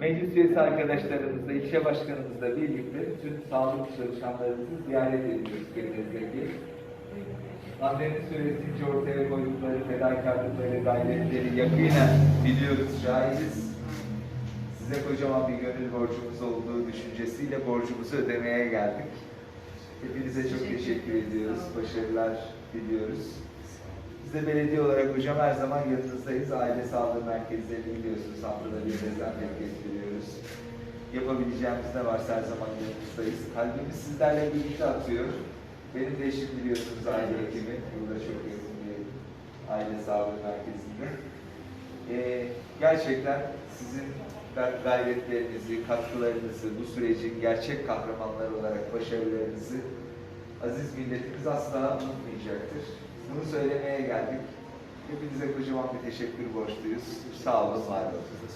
Meclis üyesi arkadaşlarımızla, ilçe başkanımızla birlikte tüm sağlık çalışanlarımızı ziyaret ediyoruz Köyümüzdeki. Pandemi süresince ortaya koydukları fedakarlıkları, gayretleri yakinen biliyoruz, şahidiz. Size kocaman bir gönül borcumuz olduğu düşüncesiyle borcumuzu ödemeye geldik. Hepinize çok teşekkür ediyoruz, başarılar diliyoruz. Biz de belediye olarak hocam her zaman yanınızdayız. Aile sağlığı merkezlerini biliyorsunuz. Haftada bir dezenfekte ettiriyoruz. Yapabileceğimiz ne varsa her zaman yanınızdayız. Kalbimiz sizlerle birlikte atıyor. Benim de eşim biliyorsunuz aile hekimi. Burada çok yakın bir aile sağlığı merkezinde. Ee, gerçekten sizin ga- gayretlerinizi, katkılarınızı, bu sürecin gerçek kahramanları olarak başarılarınızı aziz milletimiz asla unutmayacaktır. Bunu söylemeye geldik. Hepinize kocaman bir teşekkür borçluyuz. Sağ olun, var olun.